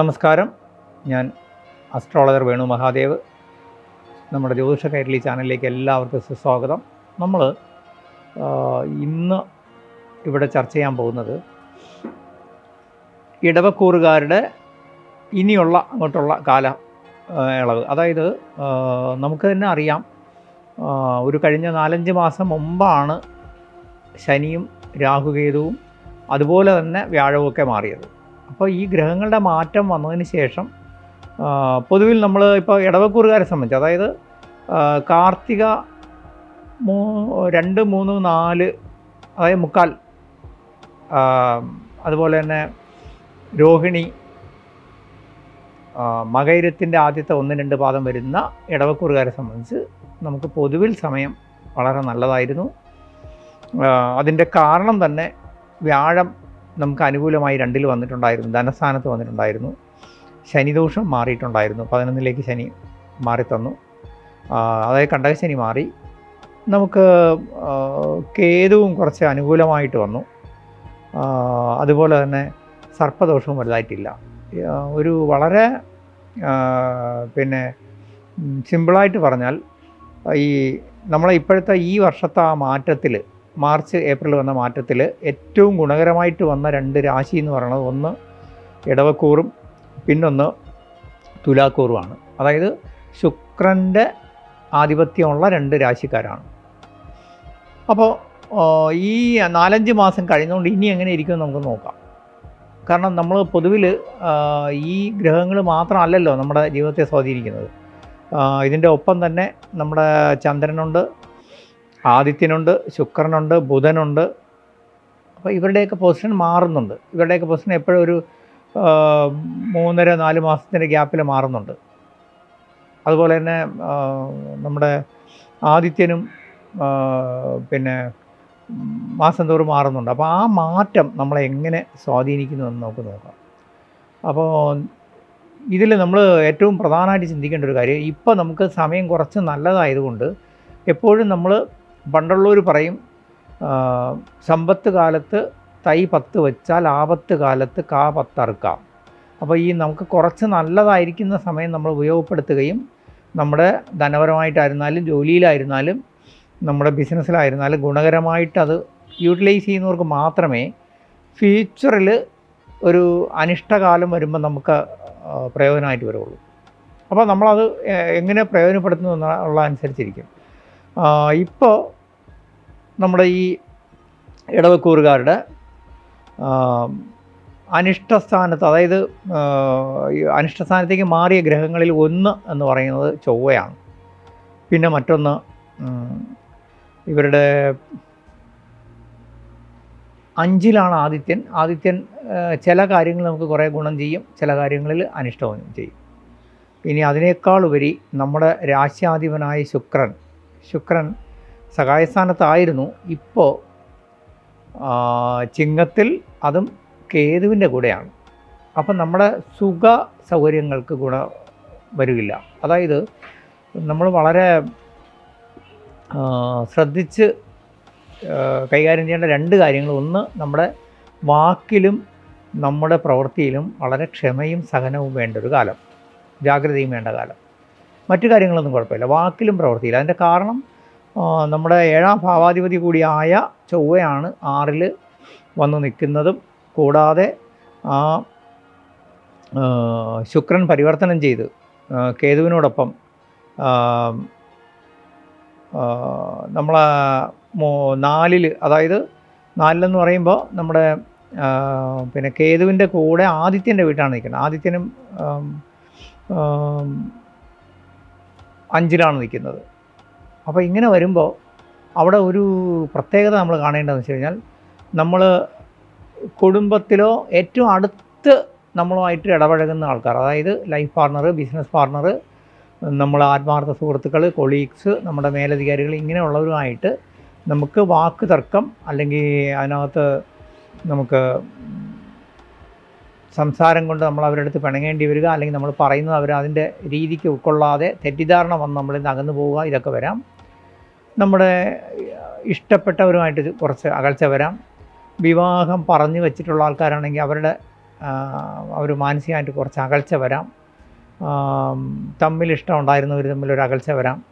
നമസ്കാരം. ഞാൻ അസ്ട്രോളജർ വേണു മഹാദേവ്. നമ്മുടെ ജ്യോതിഷ കൈരളി ചാനലിലേക്ക് എല്ലാവർക്കും സുസ്വാഗതം. നമ്മൾ ഇന്ന് ഇവിടെ ചർച്ച ചെയ്യാൻ പോകുന്നത് ഇടവക്കൂറുകാരുടെ ഇനിയുള്ള അങ്ങോട്ടുള്ള കാല ഇളവ്. അതായത് നമുക്ക് തന്നെ അറിയാം ഒരു കഴിഞ്ഞ നാലഞ്ച് മാസം മുമ്പാണ് ശനിയും രാഹുകേതുവും അതുപോലെ തന്നെ വ്യാഴവും ഒക്കെ മാറിയത്. അപ്പോൾ ഈ ഗ്രഹങ്ങളുടെ മാറ്റം വന്നതിന് ശേഷം പൊതുവിൽ നമ്മൾ ഇപ്പോൾ ഇടവക്കൂറുകാരെ സംബന്ധിച്ച് അതായത് കാർത്തിക മൂ രണ്ട് മൂന്ന് നാല് അതായത് മുക്കാൽ അതുപോലെ തന്നെ രോഹിണി മകൈരത്തിന്റെ ആദ്യത്തെ ഒന്ന് രണ്ട് പാദം വരുന്ന ഇടവക്കൂറുകാരെ സംബന്ധിച്ച് നമുക്ക് പൊതുവിൽ സമയം വളരെ നല്ലതായിരുന്നു. അതിന്റെ കാരണം തന്നെ വ്യാഴം നമുക്ക് അനുകൂലമായി രണ്ടിൽ വന്നിട്ടുണ്ടായിരുന്നു. ധനസ്ഥാനത്ത് വന്നിട്ടുണ്ടായിരുന്നു. ശനിദോഷം മാറിയിട്ടുണ്ടായിരുന്നു. പതിനൊന്നിലേക്ക് ശനി മാറിത്തന്നു. ആ, അതായത് കണ്ടകശനി മാറി. നമുക്ക് കേതുവും കുറച്ച് അനുകൂലമായിട്ട് വന്നു. അതുപോലെ തന്നെ സർപ്പദോഷവും വലുതായിട്ടില്ല. ഒരു വളരെ പിന്നെ സിമ്പിളായിട്ട് പറഞ്ഞാൽ ഈ നമ്മളെ ഇപ്പോഴത്തെ ഈ വർഷത്തെ ആ മാറ്റത്തിൽ മാർച്ച് ഏപ്രിൽ വന്ന മാറ്റത്തിൽ ഏറ്റവും ഗുണകരമായിട്ട് വന്ന രണ്ട് രാശി എന്ന് പറയുന്നത് ഒന്ന് ഇടവക്കൂറും പിന്നൊന്ന് തുലാക്കൂറുമാണ്. അതായത് ശുക്രന്റെ ആധിപത്യമുള്ള രണ്ട് രാശിക്കാരാണ്. അപ്പോൾ ഈ നാലഞ്ച് മാസം കഴിഞ്ഞുകൊണ്ട് ഇനി എങ്ങനെ ഇരിക്കുമെന്ന് നമുക്ക് നോക്കാം. കാരണം നമ്മൾ പൊതുവിൽ ഈ ഗ്രഹങ്ങൾ മാത്രമല്ലല്ലോ നമ്മുടെ ജീവിതത്തെ സ്വാധീനിക്കുന്നത്. ഇതിന്റെ ഒപ്പം തന്നെ നമ്മുടെ ചന്ദ്രനുണ്ട് ആദിത്യനുണ്ട് ശുക്രനുണ്ട് ബുധനുണ്ട്. അപ്പോൾ ഇവരുടെയൊക്കെ പൊസിഷൻ മാറുന്നുണ്ട്. ഇവരുടെയൊക്കെ പൊസിഷൻ എപ്പോഴും ഒരു മൂന്നര നാല് മാസത്തിന്റെ ഗ്യാപ്പിൽ മാറുന്നുണ്ട്. അതുപോലെ തന്നെ നമ്മുടെ ആദിത്യനും പിന്നെ മാസം തോറും മാറുന്നുണ്ട്. അപ്പോൾ ആ മാറ്റം നമ്മളെ എങ്ങനെ സ്വാധീനിക്കുന്നു എന്ന് നമുക്ക് നോക്കാം. അപ്പോൾ ഇതിൽ നമ്മൾ ഏറ്റവും പ്രധാനമായിട്ട് ചിന്തിക്കേണ്ട ഒരു കാര്യം ഇപ്പോൾ നമുക്ക് സമയം കുറച്ച് നല്ലതായതുകൊണ്ട് എപ്പോഴും നമ്മൾ പണ്ടുള്ളവർ പറയും സമ്പത്ത് കാലത്ത് തൈ പത്ത് വെച്ചാൽ ആപത്ത് കാലത്ത് കാ പത്തറുക്കാം. അപ്പോൾ ഈ നമുക്ക് കുറച്ച് നല്ലതായിരിക്കുന്ന സമയം നമ്മൾ ഉപയോഗപ്പെടുത്തുകയും നമ്മുടെ ധനപരമായിട്ടായിരുന്നാലും ജോലിയിലായിരുന്നാലും നമ്മുടെ ബിസിനസ്സിലായിരുന്നാലും ഗുണകരമായിട്ട് അത് യൂട്ടിലൈസ് ചെയ്യുന്നവർക്ക് മാത്രമേ ഫ്യൂച്ചറിൽ ഒരു അനിഷ്ടകാലം വരുമ്പോൾ നമുക്ക് പ്രയോജനമായിട്ട് വരുള്ളൂ. അപ്പോൾ നമ്മളത് എങ്ങനെ പ്രയോജനപ്പെടുത്തുന്നു എന്നുള്ള അനുസരിച്ചിരിക്കും. ഇപ്പോൾ നമ്മുടെ ഈ ഇടവക്കൂറുകാരുടെ അനിഷ്ടസ്ഥാനത്ത് അതായത് അനിഷ്ടസ്ഥാനത്തേക്ക് മാറിയ ഗ്രഹങ്ങളിൽ ഒന്ന് എന്ന് പറയുന്നത് ചൊവ്വയാണ്. പിന്നെ മറ്റൊന്ന് ഇവരുടെ അഞ്ചിലാണ് ആദിത്യൻ. ആദിത്യൻ ചില കാര്യങ്ങൾ നമുക്ക് കുറേ ഗുണം ചെയ്യും ചില കാര്യങ്ങളിൽ അനിഷ്ടവും ചെയ്യും. ഇനി അതിനേക്കാളുപരി നമ്മുടെ രാശ്യാധിപനായ ശുക്രൻ ശുക്രൻ സഹായസ്ഥാനത്തായിരുന്നു. ഇപ്പോൾ ചിങ്ങത്തിൽ അതും കേതുവിന്റെ കൂടെയാണ്. അപ്പം നമ്മുടെ സുഖ സൗകര്യങ്ങൾക്ക് ഗുണ വരില്ല. അതായത് നമ്മൾ വളരെ ശ്രദ്ധിച്ച് കൈകാര്യം ചെയ്യേണ്ട രണ്ട് കാര്യങ്ങൾ. ഒന്ന് നമ്മുടെ വാക്കിലും നമ്മുടെ പ്രവൃത്തിയിലും വളരെ ക്ഷമയും സഹനവും വേണ്ട ഒരു കാലം. ജാഗ്രതയും വേണ്ട കാലം. മറ്റു കാര്യങ്ങളൊന്നും കുഴപ്പമില്ല. വാക്കിലും പ്രവർത്തിയില്ല അതിന്റെ കാരണം നമ്മുടെ ഏഴാം ഭാവാധിപതി കൂടിയായ ചൊവ്വയാണ് ആറിൽ വന്ന് നിൽക്കുന്നതും. കൂടാതെ ആ ശുക്രൻ പരിവർത്തനം ചെയ്ത് കേതുവിനോടൊപ്പം നമ്മൾ നാലിൽ അതായത് നാലിലെന്ന് പറയുമ്പോൾ നമ്മുടെ പിന്നെ കേതുവിന്റെ കൂടെ ആദിത്യന്റെ വീട്ടാണ് നിൽക്കുന്നത്. ആദിത്യനും അഞ്ചിലാണ് നിൽക്കുന്നത്. അപ്പോൾ ഇങ്ങനെ വരുമ്പോൾ അവിടെ ഒരു പ്രത്യേകത നമ്മൾ കാണേണ്ടതെന്ന് വെച്ച് കഴിഞ്ഞാൽ നമ്മൾ കുടുംബത്തിലോ ഏറ്റവും അടുത്ത് നമ്മളുമായിട്ട് ഇടപഴകുന്ന ആൾക്കാർ അതായത് ലൈഫ് പാർട്ണർ ബിസിനസ് പാർട്ണർ നമ്മൾ ആത്മാർത്ഥ സുഹൃത്തുക്കൾ കൊളീഗ്സ് നമ്മുടെ മേലധികാരികൾ ഇങ്ങനെയുള്ളവരുമായിട്ട് നമുക്ക് വാക്ക് തർക്കം അല്ലെങ്കിൽ അതിനകത്ത് നമുക്ക് സംസാരം കൊണ്ട് നമ്മൾ അവരുടെ അടുത്ത് പിണങ്ങേണ്ടി വരിക അല്ലെങ്കിൽ നമ്മൾ പറയുന്നത് അവർ അതിന്റെ രീതിക്ക് ഉൾക്കൊള്ളാതെ തെറ്റിദ്ധാരണ വന്ന് നമ്മളിൽ നിന്ന് അകന്നു പോവുക ഇതൊക്കെ വരാം. നമ്മുടെ ഇഷ്ടപ്പെട്ടവരുമായിട്ട് കുറച്ച് അകൽച്ച വരാം. വിവാഹം പറഞ്ഞു വെച്ചിട്ടുള്ള ആൾക്കാരാണെങ്കിൽ അവരുടെ അവർ മാനസികമായിട്ട് കുറച്ച് അകൽച്ച വരാം. തമ്മിൽ ഇഷ്ടം ഉണ്ടായിരുന്നവർ തമ്മിൽ ഒരു അകൽച്ച വരാം.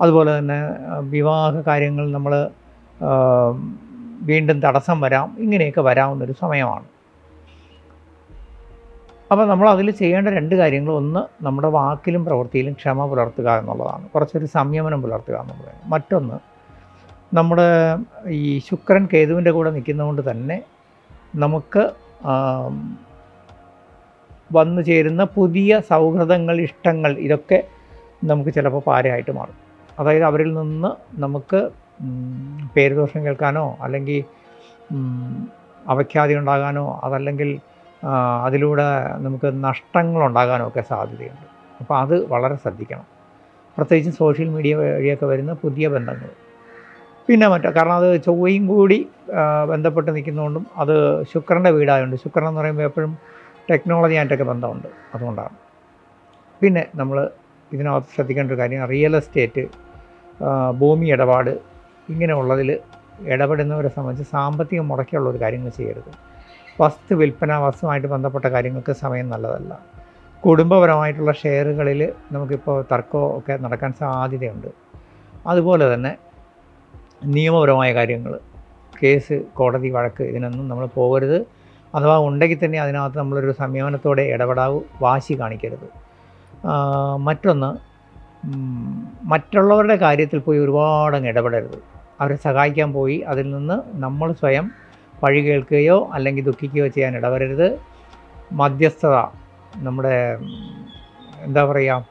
അതുപോലെ തന്നെ വിവാഹ കാര്യങ്ങൾ നമ്മൾ വീണ്ടും തടസ്സം വരാം. ഇങ്ങനെയൊക്കെ വരാവുന്നൊരു സമയമാണ്. അപ്പോൾ നമ്മൾ അതിൽ ചെയ്യേണ്ട രണ്ട് കാര്യങ്ങൾ. ഒന്ന് നമ്മുടെ വാക്കിലും പ്രവൃത്തിയിലും ക്ഷമ പുലർത്തുക എന്നുള്ളതാണ്. കുറച്ചൊരു സംയമനം പുലർത്തുക എന്നുള്ളത്. മറ്റൊന്ന് നമ്മുടെ ഈ ശുക്രൻ കേതുവിന്റെ കൂടെ നിൽക്കുന്നതുകൊണ്ട് തന്നെ നമുക്ക് വന്നു ചേരുന്ന പുതിയ സൗഹൃദങ്ങൾ ഇഷ്ടങ്ങൾ ഇതൊക്കെ നമുക്ക് ചിലപ്പോൾ പാരയായിട്ട് മാറും. അതായത് അവരിൽ നിന്ന് നമുക്ക് പേരുദോഷം കേൾക്കാനോ അല്ലെങ്കിൽ അവഖ്യാതി ഉണ്ടാകാനോ അതല്ലെങ്കിൽ അതിലൂടെ നമുക്ക് നഷ്ടങ്ങളുണ്ടാകാനൊക്കെ സാധ്യതയുണ്ട്. അപ്പോൾ അത് വളരെ ശ്രദ്ധിക്കണം. പ്രത്യേകിച്ചും സോഷ്യൽ മീഡിയ വഴിയൊക്കെ വരുന്ന പുതിയ ബന്ധങ്ങൾ. പിന്നെ മറ്റേ കാരണം അത് ചൊവ്വയും കൂടി ബന്ധപ്പെട്ട് നിൽക്കുന്നതുകൊണ്ടും അത് ശുക്രന്റെ വീടായതുകൊണ്ട് ശുക്രൻ എന്ന് പറയുമ്പോൾ എപ്പോഴും ടെക്നോളജി ആയിട്ടൊക്കെ ബന്ധമുണ്ട്. അതുകൊണ്ടാണ്. പിന്നെ നമ്മൾ ഇതിനകത്ത് ശ്രദ്ധിക്കേണ്ട ഒരു കാര്യം റിയൽ എസ്റ്റേറ്റ് ഭൂമി ഇടപാട് ഇങ്ങനെയുള്ളതിൽ ഇടപെടുന്നവരെ സംബന്ധിച്ച് സാമ്പത്തികം മുടക്കിയുള്ള ഒരു കാര്യങ്ങൾ ചെയ്യരുത്. വസ്തു വിൽപ്പന വസ്തുമായിട്ട് ബന്ധപ്പെട്ട കാര്യങ്ങൾക്ക് സമയം നല്ലതല്ല. കുടുംബപരമായിട്ടുള്ള ഷെയറുകളിൽ നമുക്കിപ്പോൾ തർക്കമോ ഒക്കെ നടക്കാൻ സാധ്യതയുണ്ട്. അതുപോലെ തന്നെ നിയമപരമായ കാര്യങ്ങൾ കേസ് കോടതി വഴക്ക് ഇതിനൊന്നും നമ്മൾ പോകരുത്. അഥവാ ഉണ്ടെങ്കിൽ തന്നെ അതിനകത്ത് നമ്മളൊരു സംയമനത്തോടെ ഇടപെടാവൂ വാശി കാണിക്കരുത്. മറ്റൊന്ന് മറ്റുള്ളവരുടെ കാര്യത്തിൽ പോയി ഒരുപാടങ്ങ് ഇടപെടരുത്. അവരെ സഹായിക്കാൻ പോയി അതിൽ നിന്ന് നമ്മൾ സ്വയം പഴി കേൾക്കുകയോ അല്ലെങ്കിൽ ദുഃഖിക്കുകയോ ചെയ്യാൻ ഇടവരരുത്. മധ്യസ്ഥത നമ്മുടെ എന്താ പറയുക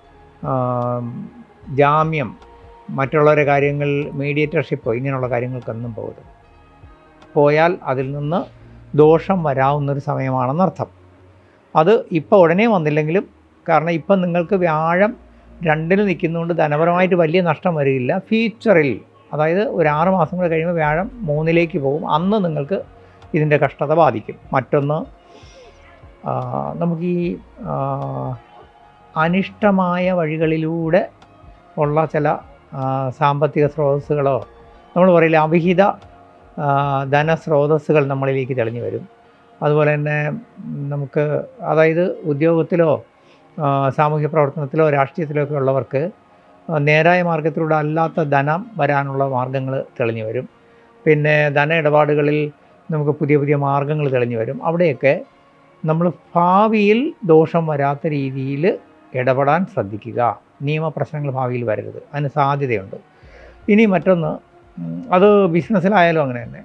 ജാമ്യം മറ്റുള്ളവരുടെ കാര്യങ്ങൾ മീഡിയേറ്റർഷിപ്പ് ഇങ്ങനെയുള്ള കാര്യങ്ങൾക്കൊന്നും പോകരുത്. പോയാൽ അതിൽ നിന്ന് ദോഷം വരാവുന്നൊരു സമയമാണെന്നർത്ഥം അത് ഇപ്പോൾ ഉടനെ വന്നില്ലെങ്കിലും കാരണം ഇപ്പം നിങ്ങൾക്ക് വ്യാഴം രണ്ടിൽ നിൽക്കുന്നതുകൊണ്ട് ധനപരമായിട്ട് വലിയ നഷ്ടം വരികയില്ല ഫ്യൂച്ചറിൽ അതായത് ഒരു ആറ് മാസം കൂടെ കഴിയുമ്പോൾ വ്യാഴം മൂന്നിലേക്ക് പോകും. അന്ന് നിങ്ങൾക്ക് ഇതിന്റെ കഷ്ടത ബാധിക്കും. മറ്റൊന്ന് നമുക്ക് ഈ അനിഷ്ടമായ വഴികളിലൂടെ ഉള്ള ചില സാമ്പത്തിക സ്രോതസ്സുകളോ നമ്മൾ പറയില്ല അവിഹിത ധനസ്രോതസ്സുകൾ നമ്മളിലേക്ക് തെളിഞ്ഞു വരും. അതുപോലെ തന്നെ നമുക്ക് അതായത് ഉദ്യോഗത്തിലോ സാമൂഹ്യ പ്രവർത്തനത്തിലോ രാഷ്ട്രീയത്തിലോ ഒക്കെ ഉള്ളവർക്ക് നേരായ മാർഗത്തിലൂടെ അല്ലാത്ത ധനം വരാനുള്ള മാർഗങ്ങൾ തെളിഞ്ഞു വരും. പിന്നെ ധന ഇടപാടുകളിൽ നമുക്ക് പുതിയ പുതിയ മാർഗങ്ങൾ തെളിഞ്ഞു വരും. അവിടെയൊക്കെ നമ്മൾ ഭാവിയിൽ ദോഷം വരാത്ത രീതിയിൽ ഇടപെടാൻ ശ്രദ്ധിക്കുക. നിയമപ്രശ്നങ്ങൾ ഭാവിയിൽ വരരുത്. അതിന് സാധ്യതയുണ്ട്. ഇനി മറ്റൊന്ന് അത് ബിസിനസ്സിലായാലും അങ്ങനെ തന്നെ.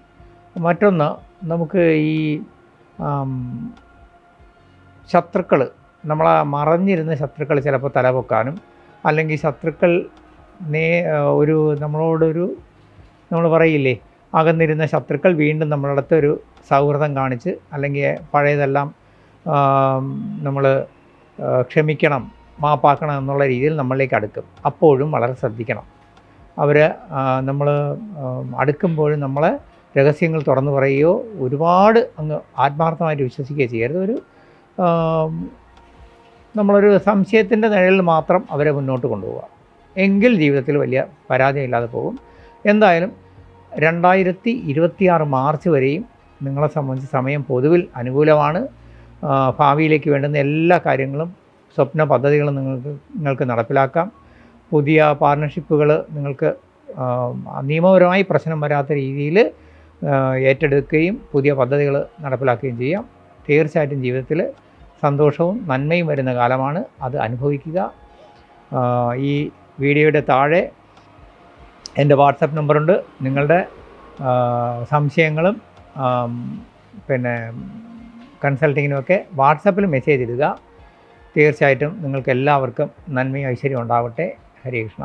മറ്റൊന്ന് നമുക്ക് ഈ ശത്രുക്കൾ നമ്മളെ മറഞ്ഞിരുന്ന ശത്രുക്കൾ ചിലപ്പോൾ തലപൊക്കാനും അല്ലെങ്കിൽ ശത്രുക്കൾ നേ ഒരു നമ്മളോടൊരു നമ്മൾ പറയില്ലേ അകന്നിരുന്ന ശത്രുക്കൾ വീണ്ടും നമ്മളുടെ അടുത്ത് ഒരു സൗഹൃദം കാണിച്ച് അല്ലെങ്കിൽ പഴയതെല്ലാം നമ്മൾ ക്ഷമിക്കണം മാപ്പാക്കണം എന്നുള്ള രീതിയിൽ നമ്മളിലേക്ക് അടുക്കും. അപ്പോഴും വളരെ ശ്രദ്ധിക്കണം. അവർ നമ്മൾ അടുക്കുമ്പോഴും നമ്മളെ രഹസ്യങ്ങൾ തുറന്നു പറയുകയോ ഒരുപാട് അങ്ങ് ആത്മാർത്ഥമായിട്ട് വിശ്വസിക്കുകയോ ചെയ്യരുത്. ഒരു നമ്മളൊരു സംശയത്തിന്റെ നിഴലിൽ മാത്രം അവരെ മുന്നോട്ട് കൊണ്ടുപോകുക എങ്കിൽ ജീവിതത്തിൽ വലിയ പരാജയമില്ലാതെ പോകും. എന്തായാലും രണ്ടായിരത്തി ഇരുപത്തിയാറ് മാർച്ച് വരെയും നിങ്ങളെ സംബന്ധിച്ച് സമയം പൊതുവിൽ അനുകൂലമാണ്. ഭാവിയിലേക്ക് വേണ്ടുന്ന എല്ലാ കാര്യങ്ങളും സ്വപ്ന പദ്ധതികളും നിങ്ങൾക്ക് നിങ്ങൾക്ക് നടപ്പിലാക്കാം. പുതിയ പാർട്ണർഷിപ്പുകൾ നിങ്ങൾക്ക് നിയമപരമായി പ്രശ്നം വരാത്ത രീതിയിൽ ഏറ്റെടുക്കുകയും പുതിയ പദ്ധതികൾ നടപ്പിലാക്കുകയും ചെയ്യാം. തീർച്ചയായിട്ടും ജീവിതത്തിൽ സന്തോഷവും നന്മയും വരുന്ന കാലമാണ്. അത് അനുഭവിക്കുക. ഈ വീഡിയോയുടെ താഴെ എന്റെ വാട്സപ്പ് നമ്പറുണ്ട്. നിങ്ങളുടെ സംശയങ്ങളും പിന്നെ കൺസൾട്ടിങ്ങിനുമൊക്കെ വാട്സപ്പിൽ മെസ്സേജ് ഇടുക. തീർച്ചയായിട്ടും നിങ്ങൾക്ക് എല്ലാവർക്കും നന്മയും ഐശ്വര്യം ഉണ്ടാവട്ടെ. ഹരേ കൃഷ്ണ.